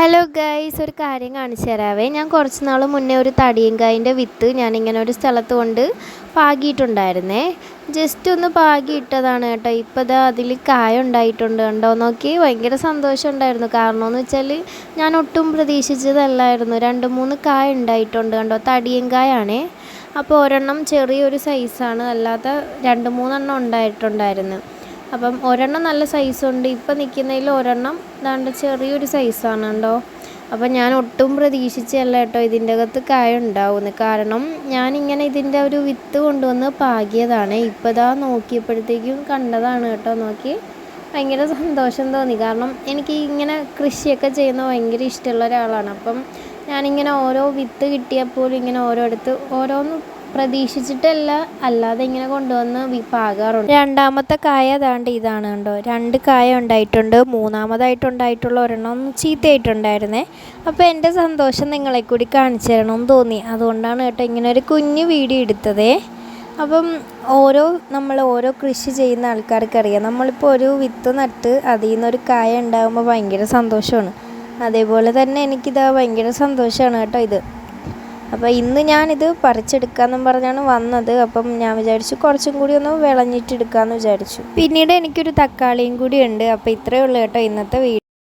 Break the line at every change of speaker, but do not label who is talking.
Hello guys ഒരു കാര്യം കാണിച്ചു തരാവേ. ഞാൻ കുറച്ച് നാൾ മുന്നേ ഒരു തടിയങ്കായിന്റെ വിത്ത് ഞാനിങ്ങനെ ഒരു സ്ഥലത്ത് കൊണ്ട് പാകിയിട്ടുണ്ടായിരുന്നേ. ജസ്റ്റ് ഒന്ന് പാകിയിട്ടതാണ് കേട്ടോ. ഇപ്പോൾ ഇതാ അതിൽ കായ ഉണ്ടായിട്ടുണ്ട് കണ്ടോ? നോക്കി ഭയങ്കര സന്തോഷം ഉണ്ടായിരുന്നു. കാരണം എന്ന് വെച്ചാൽ ഞാൻ ഒട്ടും പ്രതീക്ഷിച്ചതല്ലായിരുന്നു. രണ്ട് മൂന്ന് കായ ഉണ്ടായിട്ടുണ്ട് കണ്ടോ? തടിയങ്കായാണേ. അപ്പോൾ ഒരെണ്ണം ചെറിയൊരു സൈസാണ് അല്ലാത്ത രണ്ട് മൂന്നെണ്ണം ഉണ്ടായിട്ടുണ്ടായിരുന്നു. അപ്പം ഒരെണ്ണം നല്ല സൈസുണ്ട് ഇപ്പം നിൽക്കുന്നതിൽ ഒരെണ്ണം ദാണ്ട് ചെറിയൊരു സൈസാണ് കേട്ടോ അപ്പം ഞാൻ ഒട്ടും പ്രതീക്ഷിച്ചല്ല കേട്ടോ ഇതിന്റെ അകത്ത് കായ ഉണ്ടാവുമെന്ന് കാരണം ഞാനിങ്ങനെ ഇതിന്റെ ഒരു വിത്ത് കൊണ്ടുവന്ന് പാകിയതാണ്. ഇപ്പോൾ ഇതാ നോക്കിയപ്പോഴത്തേക്കും കണ്ടതാണ് കേട്ടോ നോക്കി ഭയങ്കര സന്തോഷം തോന്നി. കാരണം എനിക്ക് ഇങ്ങനെ കൃഷിയൊക്കെ ചെയ്യുന്ന ഭയങ്കര ഇഷ്ടമുള്ള ഒരാളാണ്. അപ്പം ഞാനിങ്ങനെ ഓരോ വിത്ത് കിട്ടിയപ്പോൾ ഇങ്ങനെ ഓരോ അടുത്ത് ഓരോന്ന് പ്രതീക്ഷിച്ചിട്ടല്ല. അല്ലാതെ ഇങ്ങനെ കൊണ്ടുവന്ന് പാകാറുണ്ട്. രണ്ടാമത്തെ കായ അതാണ്ട് ഇതാണ് കണ്ടോ. രണ്ട് കായ ഉണ്ടായിട്ടുണ്ട്. മൂന്നാമതായിട്ടുണ്ടായിട്ടുള്ള ഒരെണ്ണം ചീത്തയായിട്ടുണ്ടായിരുന്നേ. അപ്പോൾ എന്റെ സന്തോഷം നിങ്ങളെ കൂടി കാണിച്ചു തരണമെന്ന് തോന്നി. അതുകൊണ്ടാണ് കേട്ടോ ഇങ്ങനെ ഒരു കുഞ്ഞു വീഡിയോ എടുത്തതേ. അപ്പം ഓരോ നമ്മൾ ഓരോ കൃഷി ചെയ്യുന്ന ആൾക്കാർക്കറിയാം. നമ്മളിപ്പോൾ ഒരു വിത്ത് നട്ട് അതിൽ നിന്നൊരു കായ ഉണ്ടാകുമ്പോൾ ഭയങ്കര സന്തോഷമാണ്. അതേപോലെ തന്നെ എനിക്കിത് ഭയങ്കര സന്തോഷമാണ് കേട്ടോ ഇത്. അപ്പോൾ ഇന്ന് ഞാനിത് പറിച്ചെടുക്കാമെന്നും പറഞ്ഞാണ് വന്നത്. അപ്പം ഞാൻ വിചാരിച്ചു കുറച്ചും കൂടി ഒന്ന് വിളഞ്ഞിട്ടെടുക്കാമെന്ന് വിചാരിച്ചു. പിന്നീട് എനിക്കൊരു തക്കാളിയും കൂടി ഉണ്ട്. അപ്പോൾ ഇത്രയേ ഉള്ളൂ കേട്ടോ ഇന്നത്തെ വീഡിയോ